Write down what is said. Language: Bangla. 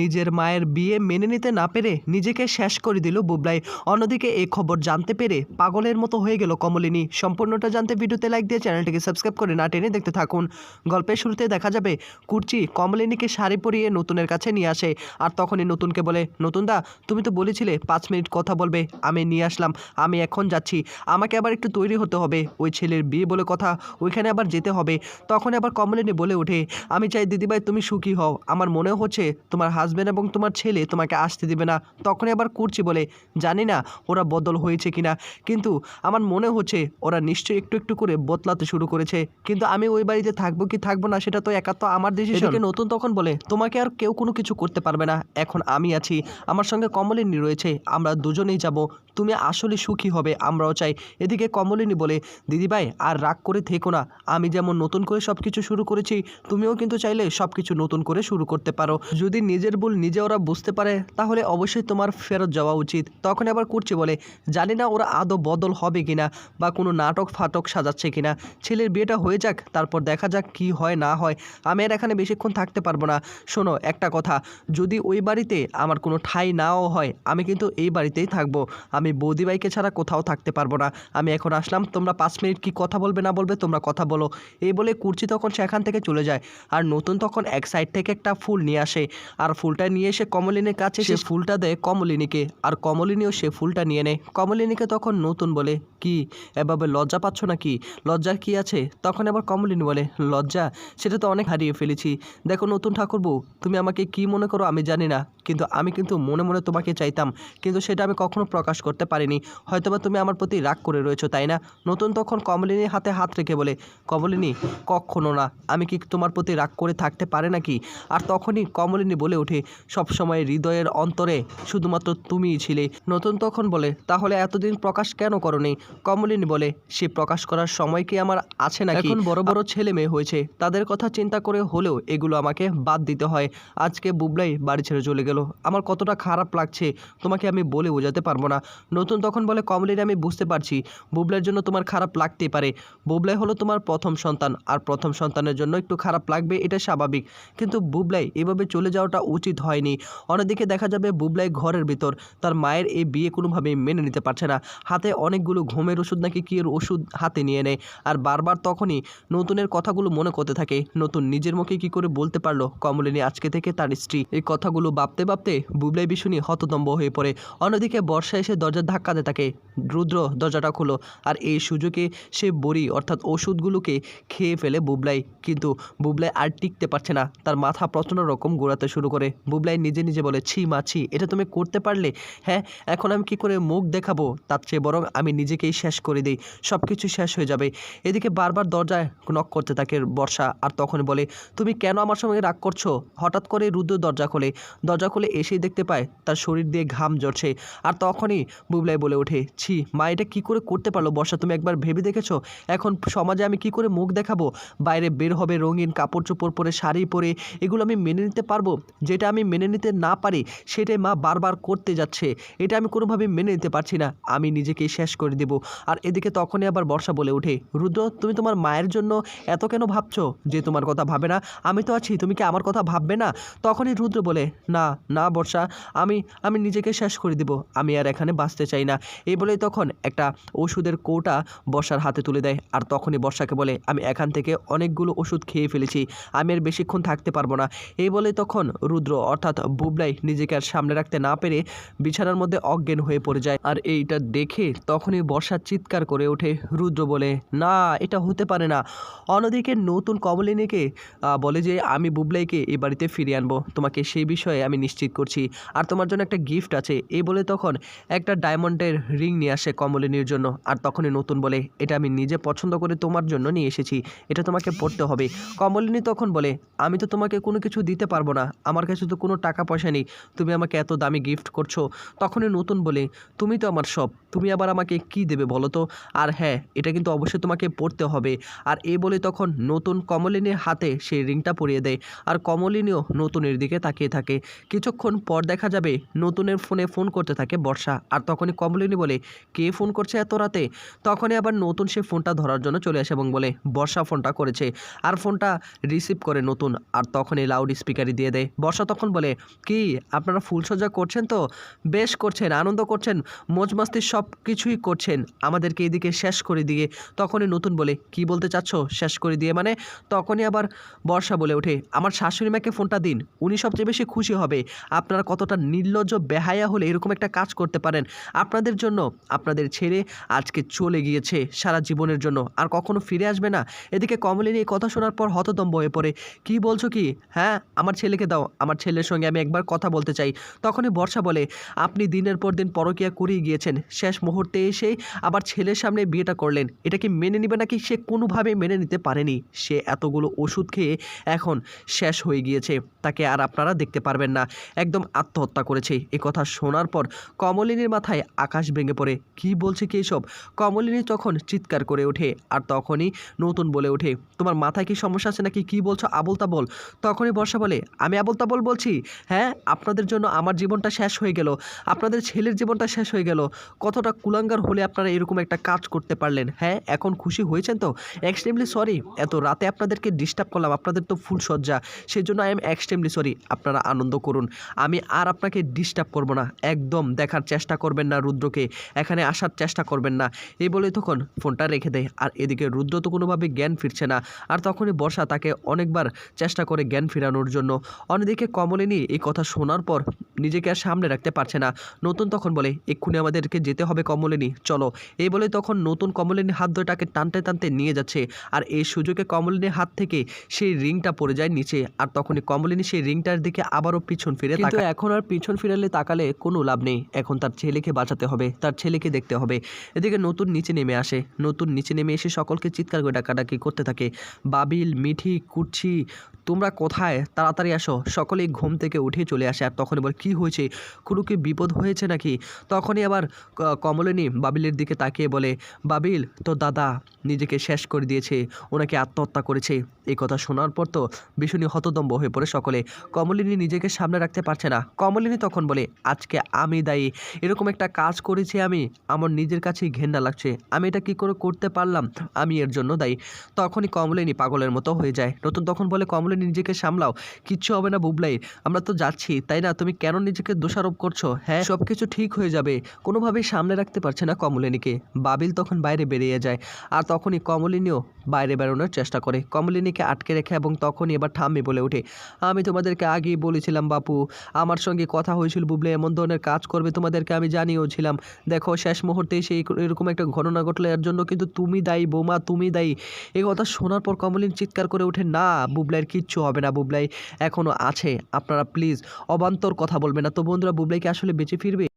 নিজের মায়ের বিয়ে মেনে নিতে না পেরে নিজেকে শেষ করে দিল বুবলাই। অন্যদিকে এই খবর জানতে পেরে পাগলের মতো হয়ে গেল কমলিনী। সম্পূর্ণটা জানতে ভিডিওতে লাইক দিয়ে চ্যানেলটিকে সাবস্ক্রাইব করে না টেনে দেখতে থাকুন। গল্পের শুরুতে দেখা যাবে, কুর্চি কমলিনীকে শাড়ি পরিয়ে নতুনের কাছে নিয়ে আসে। আর তখনই নতুনকে বলে, নতুন দা, তুমি তো বলেছিলে পাঁচ মিনিট কথা বলবে, আমি নিয়ে আসলাম, আমি এখন যাচ্ছি। আমাকে আবার একটু তৈরি হতে হবে, ওই ছেলের বিয়ে বলে কথা, ওইখানে আবার যেতে হবে। তখন আবার কমলিনী বলে ওঠে, আমি চাই দিদিভাই তুমি সুখী হও, আমার মনে হচ্ছে তোমার হাজব্যান্ড এবং তোমার ছেলে তোমাকে আসতে দেবে না। তখনই আবার করছি বলে। জানি না ওরা বদল হয়েছে কিনা। কিন্তু আমার মনে হচ্ছে ওরা নিশ্চয়ই একটু একটু করে বদলাতে শুরু করেছে। কিন্তু আমি ওই বাড়িতে থাকব কি থাকব না সেটা তো একা আমার সেটাকে নতুন তখন বলে? তোমাকে আর কেউ কোনো কিছু করতে পারবে না। এখন আমি আছি। আমার সঙ্গে কমলিনী রয়েছে। আমরা দুজনেই যাব। তুমি আসলে সুখী হবে, আমরাও চাই। এদিকে কমলিনী বলে দিদিভাই আর রাগ করে থেকো না। আমি যেমন নতুন করে সব কিছু শুরু করেছি, তুমিও কিন্তু চাইলে সব কিছু নতুন করে শুরু করতে পারো। যদি নিজের ভুল নিজে ওরা বুঝতে পারে, তাহলে অবশ্যই তোমার ফেরত যাওয়া উচিত। তখন আবার করছে বলে, জানি না ওরা আদৌ বদল হবে কিনা, বা কোনো নাটক ফাটক সাজাচ্ছে কিনা। ছেলের বিয়েটা হয়ে যাক, তারপর দেখা যাক কি হয় না হয়। আমি আর এখানে বেশিক্ষণ থাকতে পারব না। শোনো, একটা কথা, যদি ওই বাড়িতে আমার কোনো ঠাঁই নাও হয়, আমি কিন্তু এই বাড়িতেই থাকব। আমি বৌদিবাইকে ছাড়া কোথাও থাকতে পারব না। আমি এখন আসলাম, তোমরা পাঁচ মিনিট কি কথা বলবে না বলবে তোমরা কথা বলো। এই বলে কুর্চি তখন সেখান থেকে চলে যায় আর নতুন তখন এক সাইড থেকে একটা ফুল নিয়ে আসে। আর ফুলটা নিয়ে এসে কমলিনীর কাছে সে ফুলটা দেয় কমলিনীকে আর কমলিনীও সে ফুলটা নিয়ে নেয়। কমলিনীকে তখন নতুন বলে, কি? এভাবে লজ্জা পাচ্ছ না কি লজ্জার কি আছে? তখন আবার কমলিনী বলে, লজ্জা? সেটা তো অনেক হারিয়ে ফেলেছি। দেখো নতুন ঠাকুরবু, তুমি আমাকে কি মনে করো আমি জানি না। কিন্তু আমি কিন্তু মনে মনে তোমাকে চাইতাম কিন্তু সেটা আমি কখনো প্রকাশ করতে পারিনি। হয়তোবা তুমি আমার প্রতি রাগ করে রয়েছো তাই না? নতুন তখন কমলিনীর হাতে হাত রেখে বলে কমলিনী কখনো না। আমি কি তোমার প্রতি রাগ করে থাকতে পারে নাকি? আর তখনই কমলিনী বলে ওঠে সবসময় হৃদয়ের অন্তরে শুধুমাত্র তুমিই ছিলে। নতুন তখন বলে তাহলে এতদিন প্রকাশ কেন করনি? কমলিনী বলে সে প্রকাশ করার সময় কি আমার আছে নাকি? এখন বড় বড় ছেলে মেয়ে হয়েছে। তাদের কথা চিন্তা করে হলেও এগুলো আমাকে বাদ দিতে হয়। আজকে বুবলাই বাড়ি ছেড়ে চলে গেল। আমার কতটা খারাপ লাগছে, তোমাকে আমি বলে বোঝাতে পারব না। নতুন তখন বলে, কমলিনী, আমি বুঝতে পারছি বুবলাইয়ের জন্য তোমার খারাপ লাগতেই পারে। বুবলাই হলো তোমার প্রথম সন্তান, আর প্রথম সন্তানের জন্য একটু খারাপ লাগবে, এটা স্বাভাবিক। কিন্তু বুবলাই, এভাবে চলে যাওয়াটা উচিত হয়নি। অন্যদিকে দেখা যাবে, বুবলাই ঘরের ভিতর, তার মায়ের এই বিয়ে কোনোভাবেই মেনে নিতে পারছে না। হাতে অনেকগুলো ঘুমের ওষুধ নাকি কি ওষুধ হাতে নিয়ে নেয়। আর বারবার তখনই নতুনের কথাগুলো মনে করতে থাকে। নতুন নিজের মুখে কি করে বলতে পারল কমলিনী আজকে থেকে তার স্ত্রী? এই কথাগুলো ভাবতে ভাবতে ভাবতে বুবলাই বিশুনি হতদম্ব হয়ে পড়ে। অন্যদিকে বর্ষা এসে দরজার ধাক্কাতে থাকে রুদ্র দরজাটা খুলো। আর এই সুযোগে সে বড়ি, অর্থাৎ ওষুধগুলোকে খেয়ে ফেলে বুবলাই। কিন্তু বুবলাই আর টিকতে পারছে না। তার মাথা প্রচণ্ড রকম ঘোরাতে শুরু করে। বুবলাই নিজে নিজে বলে, ছি মা, ছি, এটা তুমি করতে পারলে? হ্যাঁ এখন আমি কি করে মুখ দেখাবো? তার চেয়ে বরং আমি নিজেকেই শেষ করে দিই। সব কিছু শেষ হয়ে যাবে। এদিকে বারবার দরজায় নক করতে থাকে বর্ষা। আর তখন বলে, তুমি কেন আমার সঙ্গে রাগ করছ? হঠাৎ করে রুদ্র দরজা খোলে। দরজা খুলে এসেই দেখতে পায়, তার শরীর দিয়ে ঘাম ঝরছে। আর তখনই বুবলাই বলে ওঠে, ছি, মা, এটা কী করে করতে পারল? বর্ষা, তুমি একবার ভেবে দেখেছ? এখন সমাজে আমি কি করে মুখ দেখাবো? বাইরে বের হবে রঙিন কাপড় চোপড় পরে শাড়ি পরে, এগুলো আমি মেনে নিতে পারব? যেটা আমি মেনে নিতে না পারি, সেটাই মা বারবার করতে যাচ্ছে। এটা আমি কোনোভাবে মেনে নিতে পারছি না, আমি নিজেকেই শেষ করে দেব। আর এদিকে তখনই আবার বর্ষা বলে ওঠে, রুদ্র, তুমি তোমার মায়ের জন্য এত কেন ভাবছ? যে তোমার কথা ভাবে না, আমি তো আছি, তুমি কি আমার কথা ভাববে না? তখনই রুদ্র বলে, না না বর্ষা, আমি আমি নিজেকে শেষ করে দিব, আমি আর এখানে বাঁচতে চাই না। এই বলেই তখন একটা ওষুধের কৌটা বর্ষার হাতে তুলে দেয়, আর তখনই বর্ষাকে বলে, আমি এখান থেকে অনেকগুলো ওষুধ খেয়ে ফেলেছি, আমি আর বেশিক্ষণ থাকতে পারব না। এই বলে তখন রুদ্র, অর্থাৎ বুবলাই, নিজেকে আর সামনে রাখতে না পেরে বিছানার মধ্যে অজ্ঞান হয়ে পড়ে যায়। আর এইটা দেখে তখনই বর্ষা চিৎকার করে ওঠে। রুদ্র বলে, না, এটা হতে পারে না। অন্যদিকে নতুন কমলিনীকে বলে যে, আমি বুবলাইকে এ বাড়িতে ফিরিয়ে আনব। তোমাকে সেই বিষয়ে আমি নিশ্চিত করছি। আর তোমার জন্য একটা গিফট আছে। এই বলে তখন একটা ডায়মন্ডের রিং নিয়ে আসে কমলিনীর জন্য। আর তখনই নতুন বলে, এটা আমি নিজে পছন্দ করে তোমার জন্য নিয়ে এসেছি। এটা তোমাকে পড়তে হবে। কমলিনী তখন বলে, আমি তো তোমাকে কোনো কিছু দিতে পারব না। আমার কাছে তো কোনো টাকা পয়সা নেই। তুমি আমাকে এত দামি গিফট করছ। তখনই নতুন বলে, তুমি তো আমার সব। তুমি আবার আমাকে কি দেবে বলো তো? আর হ্যাঁ এটা কিন্তু অবশ্যই তোমাকে পড়তে হবে। আর এ বলে তখন নতুন কমলিনীর হাতে সেই রিংটা পরিয়ে দেয়। আর কমলিনীও নতুনের দিকে তাকিয়ে থাকে। কিছুক্ষণ পর দেখা যাবে নতুনের ফোনে ফোন করতে থাকে বর্ষা। আর তখনই কমলিনী বলে, কে ফোন করছে এত রাতে? তখনই আবার নতুন সে ফোনটা ধরার জন্য চলে আসে এবং বলে, বর্ষা ফোনটা করেছে। আর ফোনটা রিসিভ করে নতুন, আর তখনই লাউড স্পিকারই দিয়ে দেয়। বর্ষা তখন বলে, কি, আপনারা ফুলসজ্জা করছেন তো? বেশ করছেন, আনন্দ করছেন মোজ মাস্তি সব কিছুই করছেন। আমাদেরকে এদিকে শেষ করে দিয়ে। তখনই নতুন বলে, কি বলতে চাচ্ছ? শেষ করে দিয়ে মানে? তখনই আবার বর্ষা বলে ওঠে, আমার শাশুড়ি মাকে ফোনটা দিন, উনি সবচেয়ে বেশি খুশি হবে। আপনারা কতটা নির্লজ্জ, বেহায়া হলে এরকম একটা কাজ করতে পারেন। আপনাদের জন্য, আপনাদের ছেড়ে আজকে চলে গিয়েছে সারা জীবনের জন্য, আর কখনো ফিরে আসবে না। এদিকে কমলিনী এই কথা শোনার পর হতদম্ব হয়ে পড়ে। কি বলছো কি? হ্যাঁ আমার ছেলেকে দাও, আমার ছেলের সঙ্গে আমি একবার কথা বলতে চাই। তখনই বর্ষা বলে, আপনি দিনের পর দিন পরকিয়া করিয়ে গিয়েছেন। শেষ মুহূর্তে এসেই আবার ছেলের সামনে বিয়েটা করলেন। এটা কি মেনে নেবে নাকি সে কোনোভাবে মেনে নিতে পারেনি? সে এতগুলো ওষুধ খেয়ে এখন শেষ হয়ে গিয়েছে। তাকে আর আপনারা দেখতে পারবেন না। একদম আত্মহত্যা করেছে। এ কথা শোনার পর কমলিনীর মাথায় আকাশ ভেঙে পড়ে। কি বলছে কি এসব? কমলিনী তখন চিৎকার করে ওঠে আর তখনই নতুন বলে ওঠে, তোমার মাথায় কি সমস্যা আছে নাকি? কি বলছো? আবল তাবল তখনই বর্ষা বলে, আমি আবল তাবল বলছি। হ্যাঁ আপনাদের জন্য আমার জীবনটা শেষ হয়ে গেল। আপনাদের ছেলের জীবনটা শেষ হয়ে গেল। কতটা কুলাঙ্গার হলে আপনারা এরকম একটা কাজ করতে পারলেন? হ্যাঁ এখন খুশি হয়েছেন তো? এক্সট্রিমলি সরি এত রাতে আপনাদেরকে ডিস্টার্ব করলাম। আপনাদের তো ফুল সজ্জা সেই জন্য আই এম এক্সট্রিমলি সরি আপনারা আনন্দ করুন। আমি আর আপনাকে ডিস্টার্ব করব না। একদম দেখার চেষ্টা করবেন না রুদ্রকে, এখানে আসার চেষ্টা করবেন না। এই বলে তখন ফোনটা রেখে দেয়। আর এদিকে রুদ্র তো কোনোভাবে জ্ঞান ফিরছে না। আর তখনই বর্ষা তাকে অনেকবার চেষ্টা করে জ্ঞান ফেরানোর জন্য। অন্যদিকে কমলিনী এই কথা শোনার পর নিজেকে আর সামনে রাখতে পারছে না। নতুন তখন বলে, এক্ষুনি আমাদেরকে যেতে হবে কমলিনী, চলো। এই বলে তখন নতুন কমলিনীর হাত ধরে তাকে টানতে টানতে নিয়ে যাচ্ছে। আর এই সুযোগে কমলিনীর হাত থেকে সেই রিংটা পড়ে যায় নিচে। আর তখনই কমলিনী সেই রিংটার দিকে আবারও পিছন ফিরে কিন্তু এখন আর পিছন ফিরালে তাকালে কোনো লাভ নেই। এখন তার ছেলেকে বাঁচাতে হবে তার ছেলেকে দেখতে হবে। এদিকে নতুন নিচে নেমে আসে। নতুন নিচে নেমে এসে সকলকে চিৎকার করে ডাকাডাকি করতে থাকে। বাবিল মিঠি কুচ্ছি তোমরা কোথায়? তাড়াতাড়ি আসো। সকলেই ঘুম থেকে উঠে চলে আসে আর তখনই বলে, কি হয়েছে? কোনো কি বিপদ হয়েছে নাকি? তখনই আবার কমলিনী বাবিলের দিকে তাকিয়ে বলে, বাবিল তো দাদা নিজেকে শেষ করে দিয়েছে। ওনাকে আত্মহত্যা করেছে। এই কথা শোনার পর তো ভীষণই হতদম্ব হয়ে পড়ে সকলে। কমলিনী নিজেকে সামনে রাখতে পারছে না। কমলিনী তখন বলে, আজকে আমি দায়ী। এরকম একটা কাজ করেছি আমি। আমার নিজের কাছেই ঘেন্না লাগছে। আমি এটা কি করে করতে পারলাম? আমি এর জন্য দায়ী। তখনই কমলিনী পাগলের মতো হয়ে যায়। নতুন তখন বলে, কমলিনী নিজেকে সামলাও। কিচ্ছু হবে না বুবলাই। আমরা তো যাচ্ছি, তাই না? তুমি কেন নিজেকে দোষারোপ করছ? হ্যাঁ সব কিছু ঠিক হয়ে যাবে। কোনোভাবেই সামনে রাখতে পারছে না কমলিনীকে। বাবিল তখন বাইরে বেরিয়ে যায়, আর তখনই কমলিনীও বাইরে বেরোনোর চেষ্টা করে। কমলিনীকে আটকে রেখে এবং তখনই এবার ঠাম্মি বলে ওঠে, আমি তোমাদেরকে আগেই বলেছিলাম বাপু, আমার সঙ্গে কথা হয়েছিল বুবলে এমন ধরনের কাজ করবে তোমাদেরকে আমি জানিয়েওছিলাম। দেখো, শেষ মুহূর্তে সেই এরকম একটা ঘটনা ঘটলে এর জন্য কিন্তু তুমি দায়ী, বোমা, তুমি দায়ী। এই কথা শোনার পর কমলিন চিৎকার করে ওঠে, না, বুবলাইয়ের কিচ্ছু হবে না বুবলাই। এখনও আছে। আপনারা প্লিজ অবান্তর কথা বলবেন না। তো বন্ধুরা বুবলাই কি আসলে বেঁচে ফিরবে?